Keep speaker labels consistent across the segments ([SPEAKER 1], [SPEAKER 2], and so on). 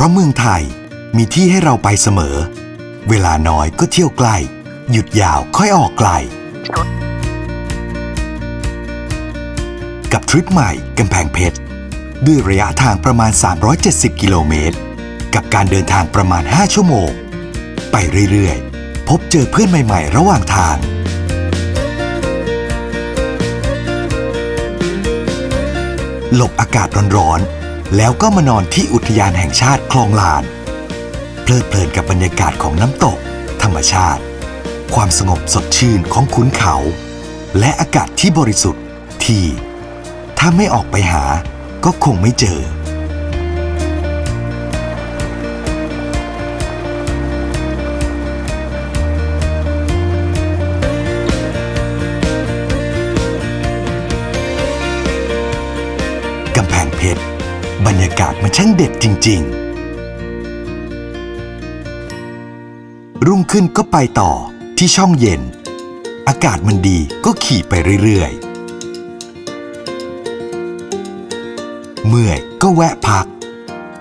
[SPEAKER 1] ราะเมืองไทยมีที่ให้เราไปเสมอ เวลาน้อยก็เที่ยวใกล้หยุดยาวค่อยออกไกล กับทริปใหม่กำแพงเพชร ด้วยระยะทางประมาณ 370 กิโลเมตร กับการเดินทางประมาณ 5 ชั่วโมง ไปเรื่อยๆ พบเจอเพื่อนใหม่ๆ ระหว่างทางหลบอากาศร้อนๆ แล้วก็มานอนที่อุทยานแห่งชาติคลองลาน เพลิดเพลินกับบรรยากาศของน้ำตก ธรรมชาติ ความสงบสดชื่นของขุนเขา และอากาศที่บริสุทธิ์ที่ ถ้าไม่ออกไปหาก็คงไม่เจอกำแพงเพชร บรรยากาศมันช่างเด็ดจริง ๆ รุ่งขึ้นก็ไปต่อที่ช่องเย็น อากาศมันดีก็ขี่ไปเรื่อย ๆ เมื่อยก็แวะพัก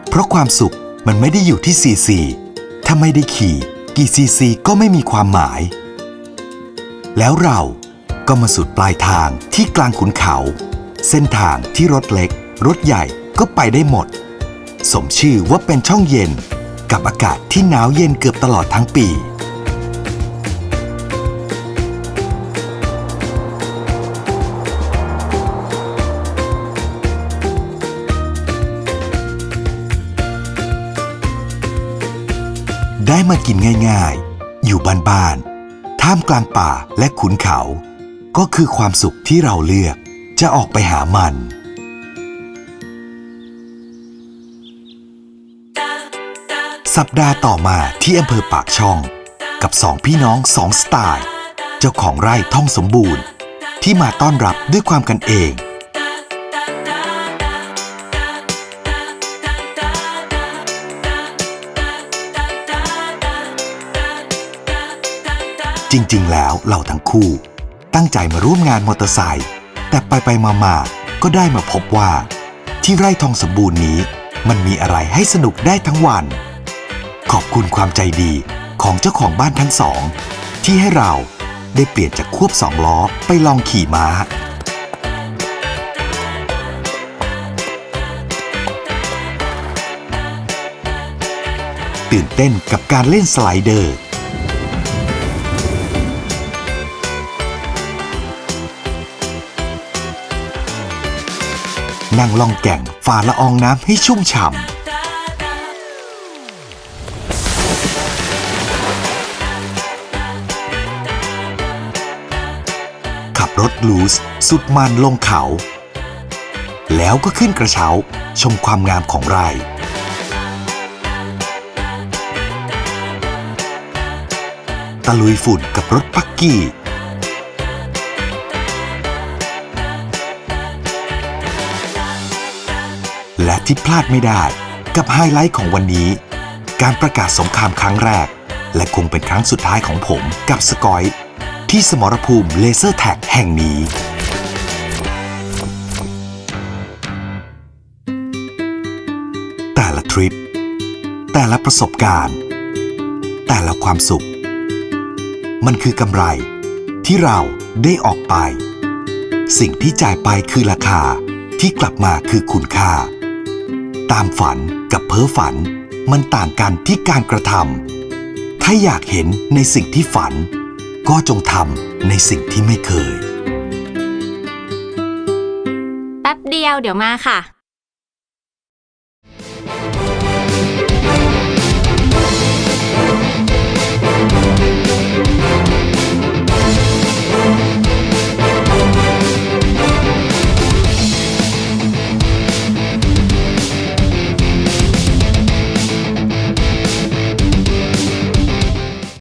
[SPEAKER 1] เพราะความสุขมันไม่ได้อยู่ที่ซีซีถ้าไม่ได้ขี่กี่ซีซีก็ไม่มีความหมาย แล้วเราก็มาสุดปลายทางที่กลางขุนเขา เส้นทางที่รถเล็ก รถใหญ่ ก็ไปได้หมด สมชื่อว่าเป็นช่องเย็น กับอากาศที่หนาวเย็นเกือบตลอดทั้งปี ได้มากินง่ายๆ อยู่บ้านๆ ท่ามกลางป่าและขุนเขา ก็คือความสุขที่เราเลือกจะออกไปหามัน สัปดาห์ต่อมาที่อำเภอปากช่อง กับสองพี่น้องสองสไตล์ เจ้าของไร่ท่องสมบูรณ์ ที่มาต้อนรับด้วยความกันเอง จริงๆ แล้วเราทั้งคู่ ตั้งใจมาร่วมงานมอเตอร์ไซค์แต่ไปไปๆมาๆก็ได้มาพบว่า ที่ไร่ทองสมบูรณ์นี้ มันมีอะไรให้สนุกได้ทั้งวัน ขอบคุณความใจดีของเจ้าของบ้านทั้งสอง ที่ให้เราได้เปลี่ยนจากควบสองล้อไปลองขี่ม้า ตื่นเต้นกับการเล่นสไลเดอร์ นั่งล่องแก่งฝ่าละอองน้ำให้ชุ่มฉ่ำ รถลูสสุดมันลงเขา แล้วก็ขึ้นกระเช้าชมความงามของไร่ ตะลุยฝุ่นกับรถปักกี้ และที่พลาดไม่ได้กับไฮไลท์ของวันนี้ การประกาศสงครามครั้งแรก และคงเป็นครั้งสุดท้ายของผมกับสกอย ที่สมรภูมิเลเซอร์แท็กแห่งนี้ แต่ละทริป แต่ละประสบการณ์ แต่ละความสุข มันคือกำไรที่เราได้ออกไป สิ่งที่จ่ายไปคือราคาที่กลับมาคือคุณค่า ตามฝันกับเพ้อฝันมันต่างกันที่การกระทำถ้าอยากเห็นในสิ่งที่ฝัน ก็จงทำในสิ่งที่ไม่เคย
[SPEAKER 2] แป๊บเดียวเดี๋ยวมาค่ะ